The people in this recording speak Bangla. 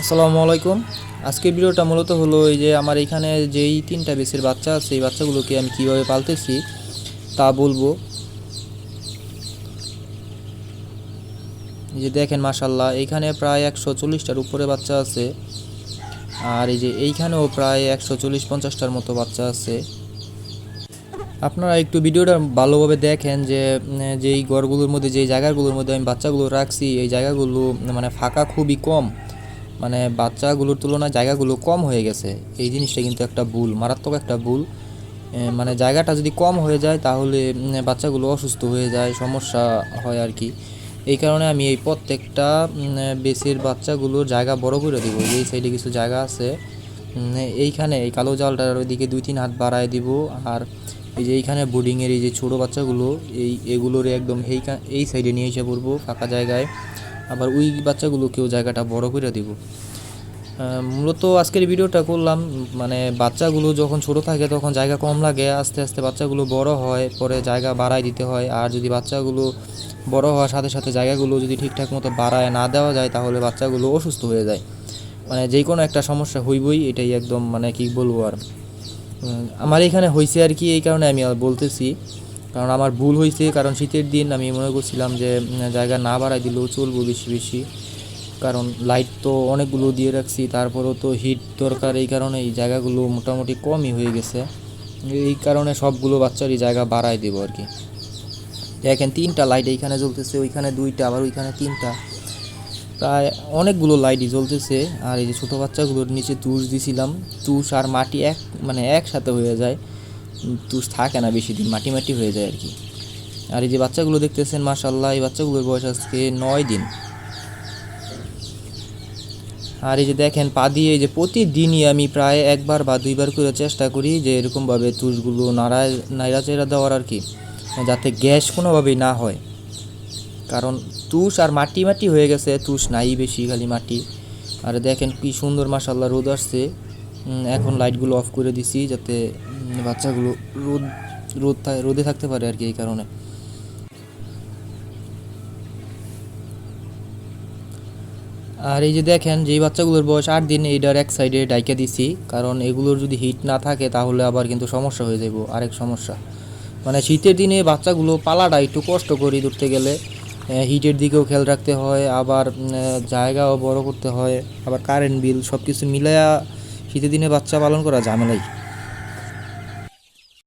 আসসালামু আলাইকুম। আজকের ভিডিওটা মূলত হলো এই যে আমার এখানে যেই তিনটা বেসের বাচ্চা আছে, এই বাচ্চাগুলোকে আমি কীভাবে পালতেছি তা বলব। এই যে দেখেন মাসাল্লাহ এইখানে প্রায় একশো চল্লিশটার উপরে বাচ্চা আছে। আর এই যে এইখানেও প্রায় একশো চল্লিশ পঞ্চাশটার মতো বাচ্চা আছে। আপনারা একটু ভিডিওটা ভালোভাবে দেখেন যে যেই ঘরগুলোর মধ্যে, যেই জায়গাগুলোর মধ্যে আমি বাচ্চাগুলো রাখছি, এই জায়গাগুলো মানে ফাঁকা খুবই কম। মানে বাচ্চাগুলোর তুলনায় জায়গাগুলো কম হয়ে গেছে। এই জিনিসটা কিন্তু একটা ভুল, মারাত্মক একটা ভুল। মানে জায়গাটা যদি কম হয়ে যায় তাহলে বাচ্চাগুলো অসুস্থ হয়ে যায়, সমস্যা হয় আর কি। এই কারণে আমি এই প্রত্যেকটা বেসের বাচ্চাগুলোর জায়গা বড় করে দিব। এই সাইডে কিছু জায়গা আছে এইখানে এই কালো জালটার ওইদিকে দুই তিন হাত বাড়ায় দিব। আর এই যে এইখানে বোর্ডিংয়ের এই যে ছোটো বাচ্চাগুলো, এই এগুলোর একদম এই এই সাইডে নিয়ে এসে পড়ব ফাঁকা জায়গায়। আবার ওই বাচ্চাগুলোকেও জায়গাটা বড় করে দিব। মূলত আজকের ভিডিওটা করলাম মানে বাচ্চাগুলো যখন ছোট থাকে তখন জায়গা কম লাগে, আস্তে আস্তে বাচ্চাগুলো বড় হয়, পরে জায়গা বাড়ায় দিতে হয়। আর যদি বাচ্চাগুলো বড় হওয়ার সাথে সাথে জায়গাগুলো যদি ঠিকঠাক মতো বাড়ায় না দেওয়া যায় তাহলে বাচ্চাগুলো অসুস্থ হয়ে যায়। মানে যে কোনো একটা সমস্যা হইবই, এটাই একদম মানে কি বলব আর। আমার এখানে হয়েছে আর কি, এই কারণে আমি বলতেছি। কারণ আমার ভুল হয়েছে, কারণ শীতের দিন আমি মনে করছিলাম যে জায়গা না বাড়াই দিলেও চলবো বেশি বেশি। কারণ লাইট তো অনেকগুলো দিয়ে রাখছি, তারপরেও তো হিট দরকার এই কারণে এই জায়গাগুলো মোটামুটি কমই হয়ে গেছে। এই কারণে সবগুলো বাচ্চারই জায়গা বাড়াই দেবো আর কি। দেখেন, তিনটা লাইট এইখানে জ্বলতেছে, ওইখানে দুইটা, আবার ওইখানে তিনটা। প্রায় অনেকগুলো লাইটই জ্বলতেছে, আর এই যে ছোটো বাচ্চাগুলোর নিচে তুষ দিছিলাম। তুষ আর মাটি এক মানে একসাথে হয়ে যায়। তুষ থাকে না বেশি দিন, মাটি মাটি হয়ে যায় আর কি। আর এই যে বাচ্চাগুলো দেখতেছেন মাশাল্লাহ এই বাচ্চাগুলোর বয়স আজকে নয় দিন। আর এই যে দেখেন, পা দিয়ে যে প্রতিদিনই আমি প্রায় একবার বা দুইবার করে চেষ্টা করি যে এরকমভাবে তুষগুলো নাড়ায় নাইড়া চেড়া দেওয়ার আর কি, যাতে গ্যাস কোনোভাবেই না হয়। কারণ তুষ আর মাটি মাটি হয়ে গেছে, তুষ নাই বেশি, খালি মাটি। আর দেখেন কি সুন্দর মাসাল্লাহ রোদ আসছে। এখন লাইটগুলো অফ করে দিছি যাতে বাচ্চাগুলো রোদ রোদ রোদে থাকতে পারে আর কি এই কারণে। আর এই যে দেখেন যেই বাচ্চাগুলোর বয়স আট দিন এইটার এক সাইডে ডাইকে দিছি, কারণ এগুলোর যদি হিট না থাকে তাহলে আবার কিন্তু সমস্যা হয়ে যাব আরেক সমস্যা। মানে শীতের দিনে বাচ্চাগুলো পালাটা একটু কষ্ট করি ধরতে গেলে হিটের দিকেও খেয়াল রাখতে হয়, আবার জায়গাও বড় করতে হয়, আবার কারেন্ট বিল সব কিছু মিলায়া শীতের দিনে বাচ্চা পালন করা ঝামেলাই।